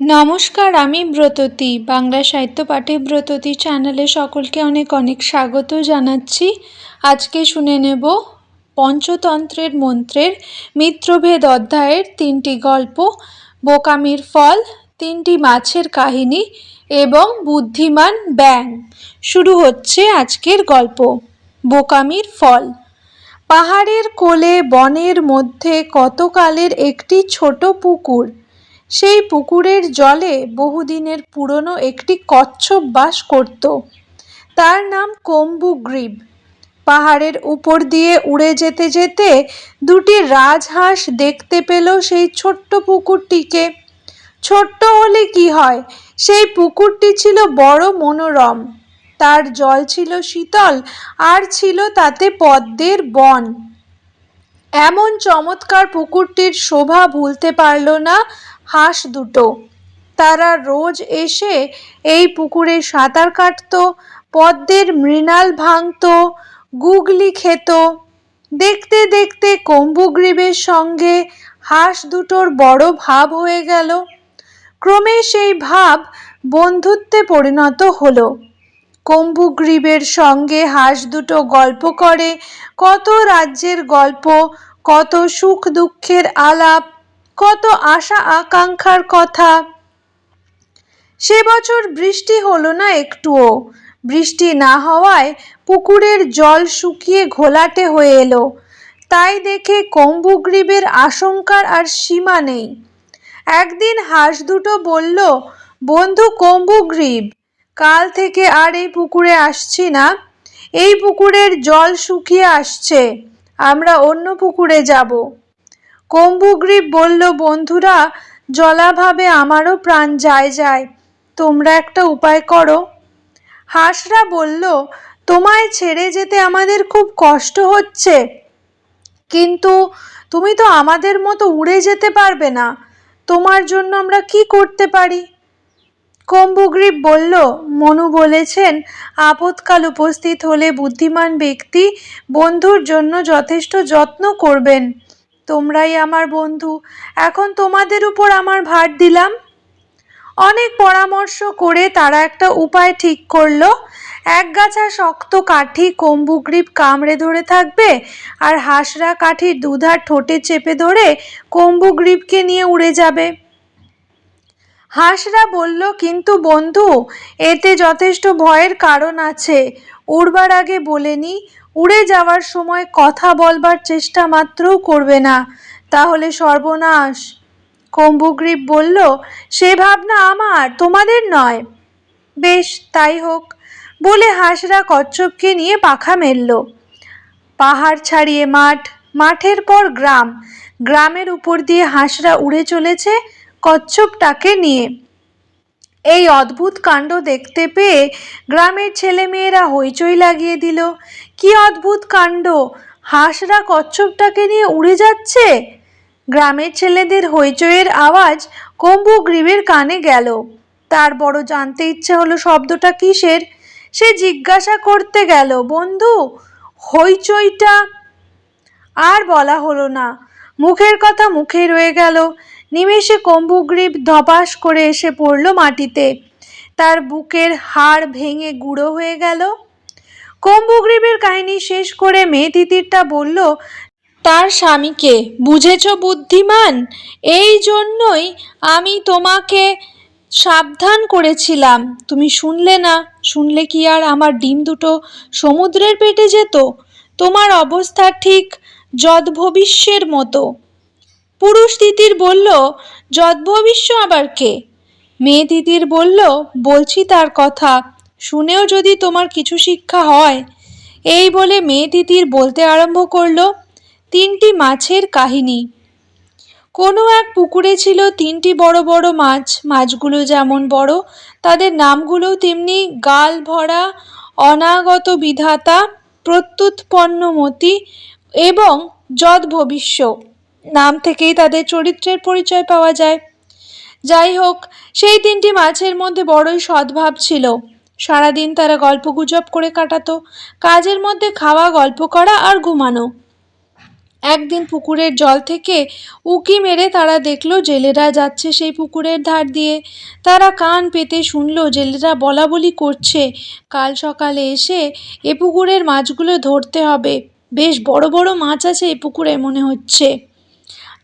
নমস্কার, আমি ব্রততী, বাংলা সাহিত্য পাঠে ব্রততী চ্যানেলে সকলকে অনেক অনেক স্বাগত জানাচ্ছি। আজকে শুনে নেব পঞ্চতন্ত্রের মন্ত্রের মিত্রভেদ অধ্যায়ের তিনটি গল্প, বোকামির ফল, তিনটি মাছের কাহিনী এবং বুদ্ধিমান ব্যাং। শুরু হচ্ছে আজকের গল্প, বোকামির ফল। পাহাড়ের কোলে বনের মধ্যে কতকালের একটি ছোট পুকুর সেই পুকুরের জলে বহুদিনের পুরনো একটি কচ্ছপ বাস করত। তার নাম কম্বুগ্রীব পাহাড়ের উপর দিয়ে উড়ে যেতে যেতে দুটি রাজহাঁস দেখতে পেল সেই ছোট্ট পুকুরটিকে। ছোট্ট হলে কি হয়? সেই পুকুরটি ছিল বড় মনোরম। তার জল ছিল শীতল আর ছিল তাতে পদ্মের বন। এমন চমৎকার পুকুরটির শোভা ভুলতে পারল না হাঁস দুটো। তারা রোজ এসে এই পুকুরে সাঁতার কাটত, পদ্মের মৃণাল ভাঙত, গুগলি খেত। দেখতে দেখতে কম্বুগ্রীবের সঙ্গে হাঁস দুটোর বড় ভাব হয়ে গেল। ক্রমে সেই ভাব বন্ধুত্বে পরিণত হলো। কম্বুগ্রীবের সঙ্গে হাঁস দুটো গল্প করে, কত রাজ্যের গল্প, কত সুখ দুঃখের আলাপ কত আশা আকাঙ্ক্ষার কথা। সে বছর বৃষ্টি হলো না একটুও। বৃষ্টি না হওয়ায় পুকুরের জল শুকিয়ে ঘোলাটে হয়ে এলো। তাই দেখে কম্বুগ্রীবের আশঙ্কার আর সীমা নেই। একদিন হাঁস দুটো বলল, বন্ধু কম্বুগ্রীব কাল থেকে আর এই পুকুরে আসছি না। এই পুকুরের জল শুকিয়ে আসছে। আমরা অন্য পুকুরে যাব। কম্বুগ্রীব বলল, বন্ধুরা, জলাভাবে আমারও প্রাণ যায় যায়। তোমরা একটা উপায় করো। হাঁসরা বলল, তোমায় ছেড়ে যেতে আমাদের খুব কষ্ট হচ্ছে। কিন্তু তুমি তো আমাদের মতো উড়ে যেতে পারবে না। তোমার জন্য আমরা কি করতে পারি? কম্বুগ্রীব বলল, মনু বলেছেন, আপৎকাল উপস্থিত হলে বুদ্ধিমান ব্যক্তি বন্ধুর জন্য যথেষ্ট যত্ন করবেন। তোমরাই আমার বন্ধু। এখন তোমাদের উপর আমার ভার দিলাম। অনেক পরামর্শ করে তারা একটা উপায় ঠিক করল। একগাছা শক্ত কাঠি কম্বুগ্রীব কামড়ে ধরে থাকবে আর হাঁসরা কাঠির দুধার ঠোঁটে চেপে ধরে কম্বুগ্রীবকে নিয়ে উড়ে যাবে। হাঁসরা বলল, কিন্তু বন্ধু, এতে যথেষ্ট ভয়ের কারণ আছে। উড়বার আগে বলে বলেনি উড়ে যাওয়ার সময় কথা বলবার চেষ্টা মাত্রও করবে না। তাহলে সর্বনাশ। কম্বুগ্রীব বলল, সে ভাবনা আমার, তোমাদের নয়। বেশ, তাই হোক, বলে হাঁসরা কচ্ছপকে নিয়ে পাখা মেলল। পাহাড় ছাড়িয়ে মাঠ, মাঠের পর গ্রাম। গ্রামের উপর দিয়ে হাঁসরা উড়ে চলেছে কচ্ছপটাকে নিয়ে। এই অদ্ভুত কাণ্ড দেখতে পেয়ে গ্রামের ছেলেমেয়েরা হইচই লাগিয়ে দিল। কি অদ্ভুত কাণ্ড? হাঁসরা কচ্ছপটাকে নিয়ে উড়ে যাচ্ছে? গ্রামের ছেলেদের হইচইয়ের আওয়াজ কম্বু গ্রীবের কানে গেল। তার বড় জানতে ইচ্ছে হলো শব্দটা কিসের? সে জিজ্ঞাসা করতে গেল, বন্ধু, হইচইটা? আর বলা হলো না। মুখের কথা মুখে রয়ে গেল। নিমেষে কম্বুগ্রীব ধপাস করে এসে পড়ল মাটিতে। তার বুকের হাড় ভেঙে গুঁড়ো হয়ে গেল। কম্বুগ্রীবের কাহিনী শেষ করে মেয়ে তিতিরটা বলল, তার স্বামীকে বুঝেছ বুদ্ধিমান? এই জন্যই আমি তোমাকে সাবধান করেছিলাম। তুমি শুনলে না, শুনলে কি আর আমার ডিম দুটো সমুদ্রের পেটে যেত? তোমার অবস্থা ঠিক যদ্ভবিষ্যের মতো। পুরুষ তিতির বলল যদ্ভবিষ্য আবার কে? মেয়ে তিতির বলল, বলছি তার কথা, শুনেও যদি তোমার কিছু শিক্ষা হয়। এই বলে মেয়ে তিতির বলতে আরম্ভ করল, তিনটি মাছের কাহিনী। কোনো এক পুকুরে ছিল তিনটি বড় বড় মাছ, মাছগুলো যেমন বড়, তাদের নামগুলোও তেমনি গাল ভরা, অনাগত বিধাতা, প্রত্যুৎপন্নমতি এবং যদ ভবিষ্য। নাম থেকেই তাদের চরিত্রের পরিচয় পাওয়া যায়। যাই হোক, সেই তিনটি মাছের মধ্যে বড়ই সদ্ভাব ছিল। সারাদিন তারা গল্পগুজব করে কাটাতো, কাজের মধ্যে খাওয়া, গল্প করা আর ঘুমানো। একদিন পুকুরের জল থেকে উকি মেরে তারা দেখল, জেলেরা যাচ্ছে সেই পুকুরের ধার দিয়ে। তারা কান পেতে শুনলো, জেলেরা বলা বলি করছে, কাল সকালে এসে এ পুকুরের মাছগুলো ধরতে হবে। বেশ বড় বড় মাছ আছে এ পুকুরে, মনে হচ্ছে।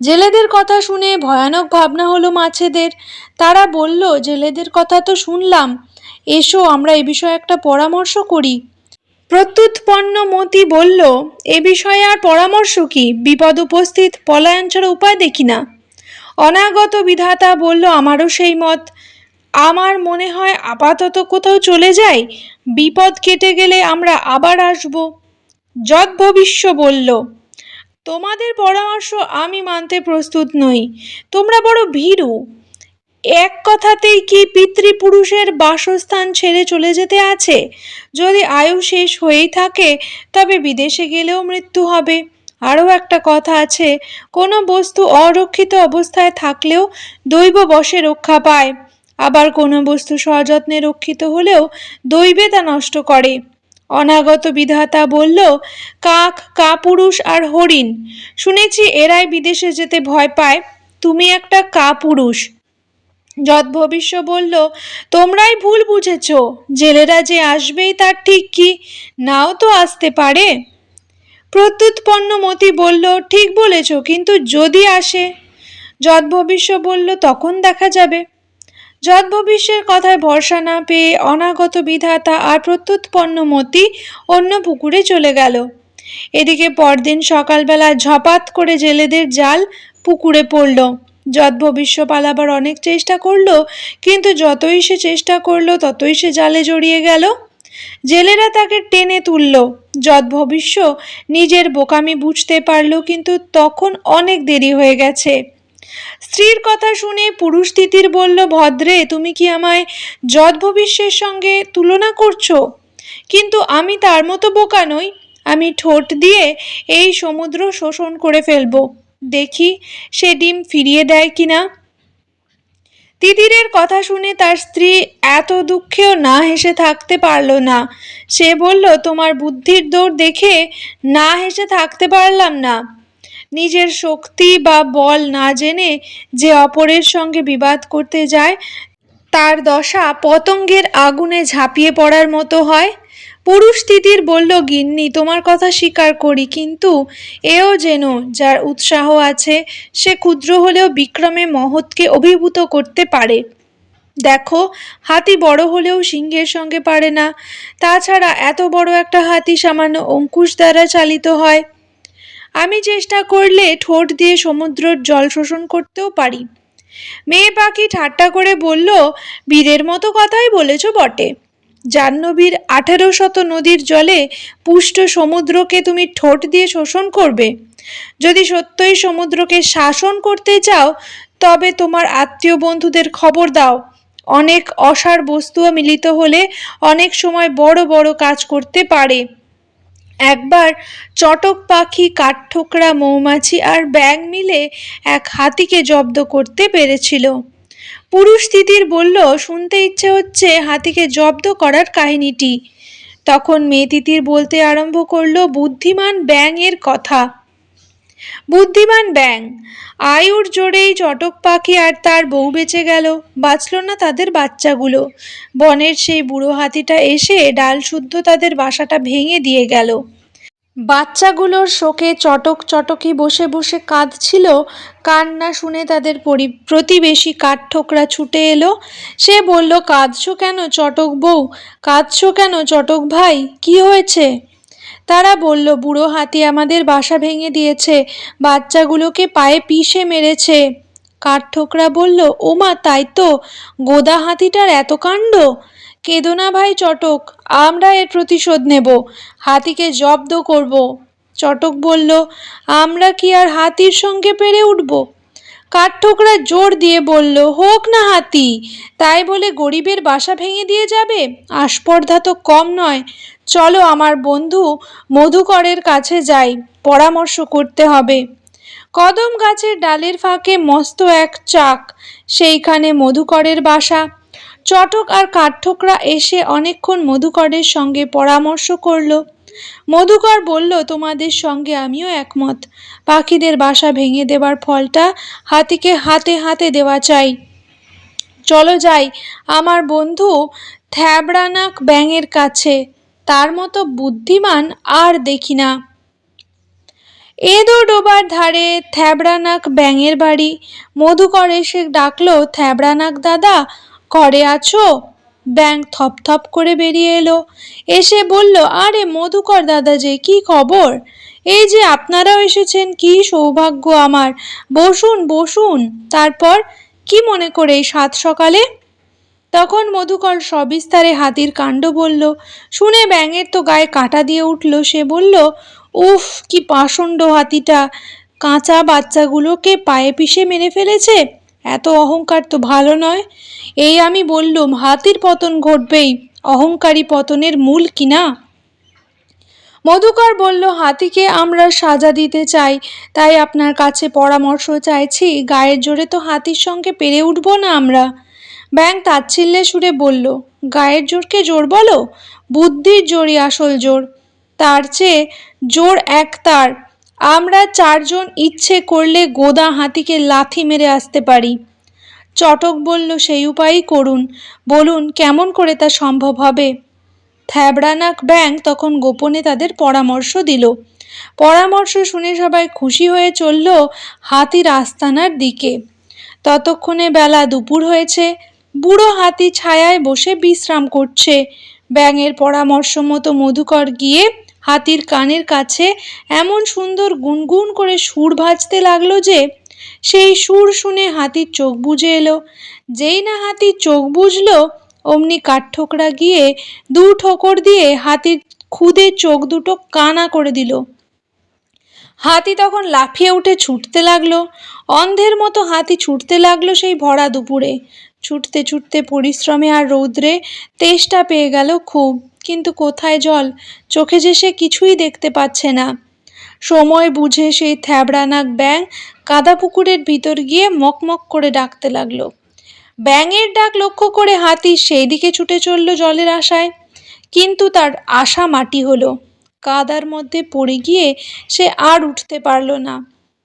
জেলেদের কথা শুনে ভয়ানক ভাবনা হলো মাছেদের। তারা বলল, জেলেদের কথা তো শুনলাম। এসো, আমরা এ বিষয়ে একটা পরামর্শ করি। প্রত্যুৎপন্ন মতি বলল, এ বিষয়ে আর পরামর্শ কি? বিপদ উপস্থিত পলায়ন ছাড়া উপায় দেখি না। অনাগত বিধাতা বলল, আমারও সেই মত। আমার মনে হয় আপাতত কোথাও চলে যাই। বিপদ কেটে গেলে আমরা আবার আসব। যৎ ভবিষ্য বলল তোমাদের পরামর্শ আমি মানতে প্রস্তুত নই। তোমরা বড় ভীরু। এক কথাতেই কি পিতৃপুরুষের বাসস্থান ছেড়ে চলে যেতে আছে? যদি আয়ু শেষ হয়েই থাকে, তবে বিদেশে গেলেও মৃত্যু হবে। আরও একটা কথা আছে, কোনো বস্তু অরক্ষিত অবস্থায় থাকলেও দৈব বশে রক্ষা পায়। আবার কোনো বস্তু সযত্নে রক্ষিত হলেও দৈবে তা নষ্ট করে। অনাগত বিধাতা বলল, কাক, কাপুরুষ আর হরিণ, শুনেছি এরাই বিদেশে যেতে ভয় পায়, তুমি একটা কাপুরুষ। যৎ ভবিষ্য বলল, তোমরাই ভুল বুঝেছ, জেলেরা যে আসবেই তার ঠিক কি, নাও তো আসতে পারে। প্রত্যুৎপন্ন মতি বলল, ঠিক বলেছ, কিন্তু যদি আসে? যৎ ভবিষ্য বলল, তখন দেখা যাবে। যৎ ভবিষ্যের কথায় ভরসা না পেয়ে অনাগত বিধাতা আর প্রত্যুৎপন্ন মতি অন্য পুকুরে চলে গেল। এদিকে পরদিন সকালবেলা ঝপাত করে জেলেদের জাল পুকুরে পড়ল। যৎ ভবিষ্য পালাবার অনেক চেষ্টা করল, কিন্তু যতই সে চেষ্টা করল, ততই সে জালে জড়িয়ে গেল। জেলেরা তাকে টেনে তুলল। যৎ ভবিষ্য নিজের বোকামি বুঝতে পারল, কিন্তু তখন অনেক দেরি হয়ে গেছে। স্ত্রীর কথা শুনে পুরুষ তিতির বলল, ভদ্রে, তুমি কি আমায় ভবিষ্যের সঙ্গে তুলনা করছ? কিন্তু আমি তার মতো বোকা নই। আমি ঠোঁট দিয়ে এই সমুদ্র শোষণ করে ফেলব। দেখি সে ডিম ফিরিয়ে দেয় কিনা তিতিরের কথা শুনে তার স্ত্রী এত দুঃখেও না হেসে থাকতে পারল না। সে বলল, তোমার বুদ্ধির দৌড় দেখে না হেসে থাকতে পারলাম না। নিজের শক্তি বা বল না জেনে যে অপরের সঙ্গে বিবাদ করতে যায়, তার দশা পতঙ্গের আগুনে ঝাঁপিয়ে পড়ার মতো হয়। পুরুষ তিতির বলল, গিন্নি, তোমার কথা স্বীকার করি, কিন্তু এও যেন যার উৎসাহ আছে, সে ক্ষুদ্র হলেও বিক্রমে মহৎকে অভিভূত করতে পারে। দেখো, হাতি বড় হলেও সিংহের সঙ্গে পারে না। তাছাড়া এত বড় একটা হাতি সামান্য অঙ্কুশ দ্বারা চালিত হয়। আমি চেষ্টা করলে ঠোঁট দিয়ে সমুদ্রের জল শোষণ করতেও পারি। মেয়ে পাখি ঠাট্টা করে বলল, বীরের মতো কথাই বলেছ বটে। জাহ্নবীর আঠেরো শত নদীর জলে পুষ্ট সমুদ্রকে তুমি ঠোঁট দিয়ে শোষণ করবে। যদি সত্যই সমুদ্রকে শাসন করতে চাও, তবে তোমার আত্মীয় বন্ধুদের খবর দাও। অনেক অসার বস্তুও মিলিত হলে অনেক সময় বড় বড় কাজ করতে পারে। একবার চটক পাখি, কাঠঠোকরা, মৌমাছি আর ব্যাঙ মিলে এক হাতিকে জব্দ করতে পেরেছিল। পুরুষ দিদির বলল, শুনতে ইচ্ছে হচ্ছে হাতিকে জব্দ করার কাহিনীটি। তখন মেয়ে তিতির বলতে আরম্ভ করল, বুদ্ধিমান ব্যাঙের কথা। বুদ্ধিমান ব্যাং আয়ুর জোরেই চটক পাখি আর তার বউ বেঁচে গেল। বাঁচল না তাদের বাচ্চাগুলো। বনের সেই বুড়ো হাতিটা এসে ডাল শুদ্ধ তাদের বাসাটা ভেঙে দিয়ে গেল। বাচ্চাগুলোর শোকে চটক চটকি বসে বসে কাঁদছিল। কান্না শুনে তাদের পরি, প্রতিবেশী কাঠঠোকরা ছুটে এলো। সে বলল, কাঁদছো কেন চটক বউ? কাঁদছো কেন চটক ভাই? কি হয়েছে? তারা বলল, বুড়ো হাতি আমাদের বাসা ভেঙে দিয়েছে, বাচ্চাগুলোকে পায়ে পিষে মেরেছে। কাঠঠোকরা বলল, ওমা, তাই তো, গোদা হাতিটার এত কাণ্ড? কেঁদো না ভাই চটক, আমরা এর প্রতিশোধ নেব, হাতিকে জব্দ করব। চটক বলল, আমরা কি আর হাতির সঙ্গে পেরে উঠব? কাঠঠোকরা জোর দিয়ে বলল, হোক না হাতি, তাই বলে গরিবের বাসা ভেঙে দিয়ে যাবে? আস্পর্ধা তো কম নয়। চলো আমার বন্ধু মধুকরের কাছে যাই, পরামর্শ করতে হবে কদম গাছের ডালের ফাঁকে মস্ত এক চাক, সেইখানে মধুকরের বাসা। চটক আর কাঠঠোকরা এসে অনেকক্ষণ মধুকরের সঙ্গে পরামর্শ করল। মধুকর বলল, তোমাদের সঙ্গে আমিও একমত। পাখিদের বাসা ভেঙে দেবার ফলটা হাতিকে হাতে হাতে দেওয়া চাই। চলো যাই, আমার বন্ধু থ্যাবড়ানাক ব্যাঙের কাছে। তার মতো বুদ্ধিমান আর দেখি না। এদো ডোবার ধারে থ্যাবড়ানাক ব্যাঙের বাড়ি। মধুকর এসে ডাকলো, থ্যাবড়ানাক দাদা, ঘরে আছো? ব্যাঙ থপথপ করে বেরিয়ে এলো। এসে বলল, আরে মধুকর দাদা যে, কি খবর? এই যে আপনারাও এসেছেন, কি সৌভাগ্য আমার। বসুন বসুন। তারপর কি মনে করে এই সাত সকালে? তখন মধুকর সবিস্তারে হাতির কাণ্ড বলল। শুনে ব্যাঙের তো গায়ে কাটা দিয়ে উঠল। সে বলল, উফ, কি পাষণ্ড হাতিটা। কাঁচা বাচ্চাগুলোকে পায়ে পিষে মেরে ফেলেছে। এত অহংকার তো ভালো নয়। এই আমি বললুম, হাতির পতন ঘটবেই, অহংকারী পতনের মূল কিনা? মধুকর বলল, হাতিকে আমরা সাজা দিতে চাই, তাই আপনার কাছে পরামর্শ চাইছি, গায়ের জোরে তো হাতির সঙ্গে পেরে উঠব না আমরা। ব্যাং তাচ্ছিল্যে সুরে বলল, গায়ের জোরকে জোর বলো? বুদ্ধির জোরই আসল জোর। তার চেয়ে জোর এক তার। আমরা চারজন ইচ্ছে করলে গোদা হাতিকে লাথি মেরে আসতে পারি। চটক বলল, সেই উপায়ই করুন। বলুন, কেমন করে তা সম্ভব হবে? থ্যাবড়ানাক ব্যাং তখন গোপনে তাদের পরামর্শ দিল। পরামর্শ শুনে সবাই খুশি হয়ে চলল হাতির আস্তানার দিকে। ততক্ষণে বেলা দুপুর হয়েছে। বুড়ো হাতি ছায়ায় বসে বিশ্রাম করছে। ব্যাঙের পরামর্শ মতো মধুকর গিয়ে হাতির কানের কাছে এমন সুন্দর গুনগুন করে সুর ভাজতে লাগল যে সেই সুর শুনে হাতির চোখ বুজে এলো। যেই না হাতির চোখ বুঝলো অমনি কাঠঠোকরা গিয়ে দু ঠোকর দিয়ে হাতির খুদে চোখ দুটো কানা করে দিল। হাতি তখন লাফিয়ে উঠে ছুটতে লাগল। অন্ধের মতো হাতি ছুটতে লাগল সেই ভরা দুপুরে। ছুটতে ছুটতে পরিশ্রমে আর রৌদ্রে তেষ্টা পেয়ে গেল খুব। কিন্তু কোথায় জল? চোখে যে সে কিছুই দেখতে পাচ্ছে না। সময় বুঝে সেই থ্যাবড়ানাক ব্যাং কাদা পুকুরের ভিতর গিয়ে মকমক করে ডাকতে লাগল। ব্যাঙের ডাক লক্ষ্য করে হাতি সেই দিকে ছুটে চলল জলের আশায়। কিন্তু তার আশা মাটি হলো। কাদার মধ্যে পড়ে গিয়ে সে আর উঠতে পারল না।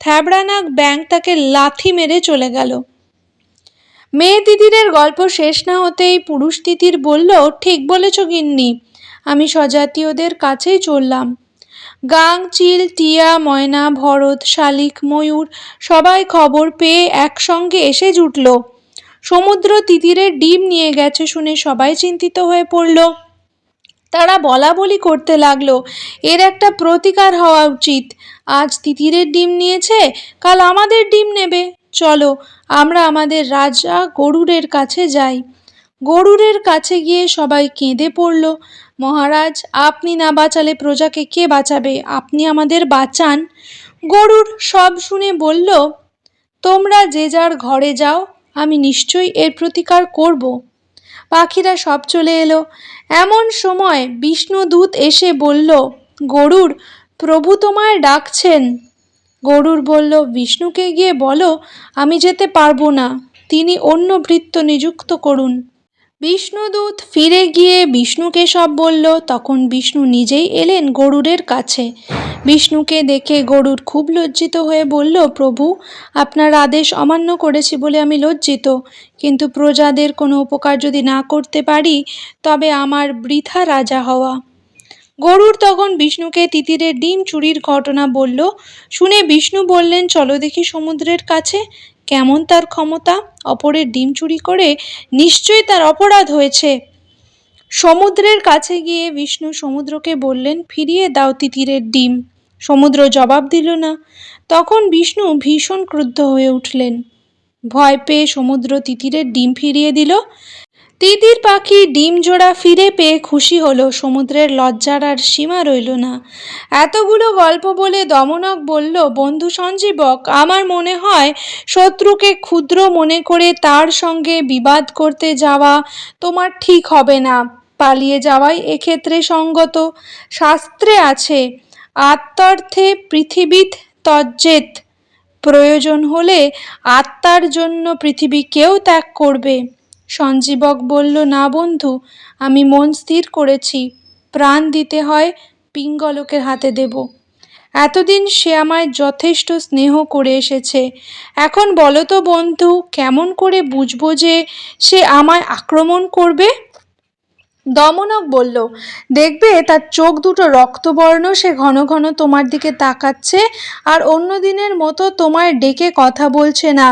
থ্যাবড়ানাক ব্যাং তাকে লাথি মেরে চলে গেল। মেয়ে তিতিরের গল্প শেষ না হতেই পুরুষ তিতির বলল, ঠিক বলেছ গিন্নি, আমি স্বজাতীয়দের কাছেই চললাম। গাং, চিল, টিয়া, ময়না, ভরত, শালিক, ময়ূর, সবাই খবর পেয়ে একসঙ্গে এসে জুটল। সমুদ্র তিতিরের ডিম নিয়ে গেছে শুনে সবাই চিন্তিত হয়ে পড়ল। তারা বলা বলি করতে লাগল, এর একটা প্রতিকার হওয়া উচিত। আজ তিতিরের ডিম নিয়েছে, কাল আমাদের ডিম নেবে। চলো, আমরা আমাদের রাজা গরুরের কাছে যাই। গরুরের কাছে গিয়ে সবাই কেঁদে পড়ল, মহারাজ, আপনি না বাঁচালে প্রজাকে কে বাঁচাবে? আপনি আমাদের বাঁচান। গরুর সব শুনে বলল, তোমরা যে যার ঘরে যাও, আমি নিশ্চয়ই এর প্রতিকার করব। পাখিরা সব চলে এলো। এমন সময় বিষ্ণুদূত এসে বলল গরুর প্রভু তোমায় ডাকছেন। গরুর বলল, বিষ্ণুকে গিয়ে বলো, আমি যেতে পারব না। তিনি অন্য ভৃত্য নিযুক্ত করুন। বিষ্ণুদূত ফিরে গিয়ে বিষ্ণুকে সব বলল। তখন বিষ্ণু নিজেই এলেন গরুরের কাছে। বিষ্ণুকে দেখে গরুর খুব লজ্জিত হয়ে বলল, প্রভু, আপনার আদেশ অমান্য করেছি বলে আমি লজ্জিত। কিন্তু প্রজাদের কোনো উপকার যদি না করতে পারি, তবে আমার বৃথা রাজা হওয়া। গরুর তখন বিষ্ণুকে তিতিরের ডিম চুরির ঘটনা বলল। শুনে বিষ্ণু বললেন, চলো দেখি সমুদ্রের কাছে, কেমন তার ক্ষমতা? অপরের ডিম চুরি করে নিশ্চয়ই তার অপরাধ হয়েছে। সমুদ্রের কাছে গিয়ে বিষ্ণু সমুদ্রকে বললেন, ফিরিয়ে দাও তিতিরের ডিম। সমুদ্র জবাব দিল না। তখন বিষ্ণু ভীষণ ক্রুদ্ধ হয়ে উঠলেন। ভয় পেয়ে সমুদ্র তিতিরের ডিম ফিরিয়ে দিল। তিতির পাখি ডিম জোড়া ফিরে পেয়ে খুশি হলো। সমুদ্রের লজ্জার আর সীমা রইল না। এতগুলো গল্প বলে দমনক বলল, বন্ধু সঞ্জীবক, আমার মনে হয় শত্রুকে ক্ষুদ্র মনে করে তার সঙ্গে বিবাদ করতে যাওয়া তোমার ঠিক হবে না। পালিয়ে যাওয়াই এক্ষেত্রে সঙ্গত। শাস্ত্রে আছে, আত্মার্থে পৃথিবীত তজ্জেত প্রয়োজন হলে আত্মার জন্য পৃথিবী কেউ ত্যাগ করবে। সঞ্জীবক বলল, না বন্ধু, আমি মন স্থির করেছি। প্রাণ দিতে হয় পিঙ্গলকের হাতে দেব। এতদিন সে আমায় যথেষ্ট স্নেহ করে এসেছে। এখন বলো তো বন্ধু, কেমন করে বুঝব যে সে আমায় আক্রমণ করবে? দমনক বলল, দেখবে, তার চোখ দুটো রক্তবর্ণ, সে ঘন ঘন তোমার দিকে তাকাচ্ছে, আর অন্য দিনের মতো তোমায় ডেকে কথা বলছে না।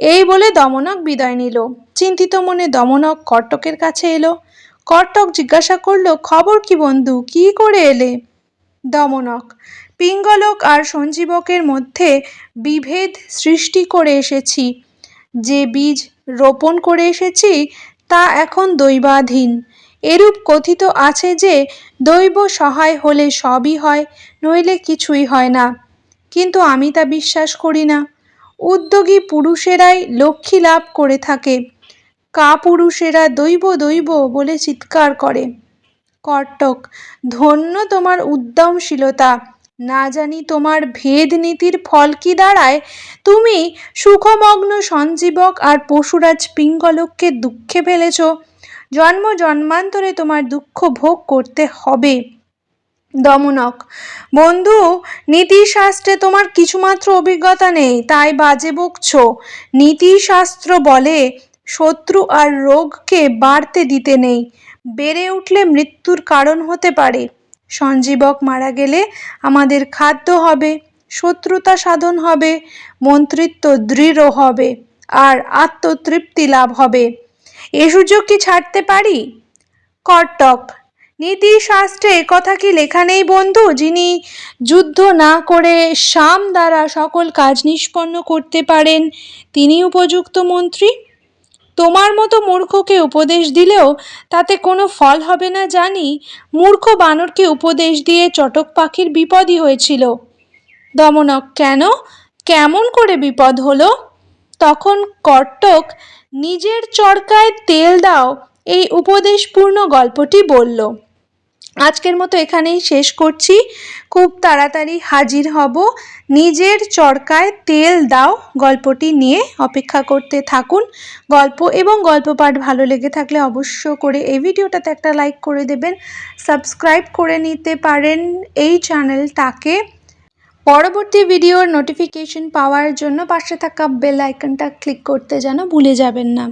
এই বলে দমনক বিদায় নিল। চিন্তিত মনে দমনক কর্টকের কাছে এলো। কর্টক জিজ্ঞাসা করল, খবর কি বন্ধু? কি করে এলে? দমনক, পিঙ্গলক আর সঞ্জীবকের মধ্যে বিভেদ সৃষ্টি করে এসেছি। যে বীজ রোপণ করে এসেছি, তা এখন দৈবাধীন। এরূপ কথিত আছে যে, দৈব সহায় হলে সবই হয়, নইলে কিছুই হয় না। কিন্তু আমি তা বিশ্বাস করি না। উদ্যোগী পুরুষেরাই লক্ষ্মী লাভ করে থাকে। কাপুরুষেরা দৈব দৈব বলে চিৎকার করে। কর্টক ধন্য তোমার উদ্যমশীলতা। না জানি তোমার ভেদ নীতির ফল কি দাঁড়ায়। তুমি সুখমগ্ন সঞ্জীবক আর পশুরাজ পিঙ্গলককে দুঃখে ফেলেছ। জন্ম জন্মান্তরে তোমার দুঃখ ভোগ করতে হবে। দমনক। বন্ধু, নীতিশাস্ত্রে তোমার কিছুমাত্র অভিজ্ঞতা নেই, তাই বাজে বকছ। নীতিশাস্ত্র বলে, শত্রু আর রোগকে বাড়তে দিতে নেই, বেড়ে উঠলে মৃত্যুর কারণ হতে পারে। সঞ্জীবক মারা গেলে আমাদের খাদ্য হবে, শত্রুতা সাধন হবে, মন্ত্রিত্ব দৃঢ় হবে, আর আত্মতৃপ্তি লাভ হবে। এ সুযোগ কি ছাড়তে পারি? কর্তক নীতিশাস্ত্রে কথা কি লেখা নেই বন্ধু? যিনি যুদ্ধ না করে সাম দ্বারা সকল কাজ নিষ্পন্ন করতে পারেন, তিনি উপযুক্ত মন্ত্রী? তোমার মতো মূর্খকে উপদেশ দিলেও তাতে কোনো ফল হবে না জানি। মূর্খ বানরকে উপদেশ দিয়ে চটক পাখির বিপদই হয়েছিল। দমনক কেন? কেমন করে বিপদ হলো? তখন কর্টক নিজের চরকায় তেল দাও, এই উপদেশপূর্ণ গল্পটি বলল। আজকের মতো এখানেই শেষ করছি। খুব তাড়াতাড়ি হাজির হব। নিজের চরকায় তেল দাও গল্পটি নিয়ে অপেক্ষা করতে থাকুন। গল্প এবং গল্প পাঠ ভালো লেগে থাকলে অবশ্য করে এই ভিডিওটাতে একটা লাইক করে দেবেন। সাবস্ক্রাইব করে নিতে পারেন এই চ্যানেলটাকে পরবর্তী ভিডিওর নোটিফিকেশন পাওয়ার জন্য পাশে থাকা বেল আইকনটা ক্লিক করতে যেন ভুলে যাবেন না।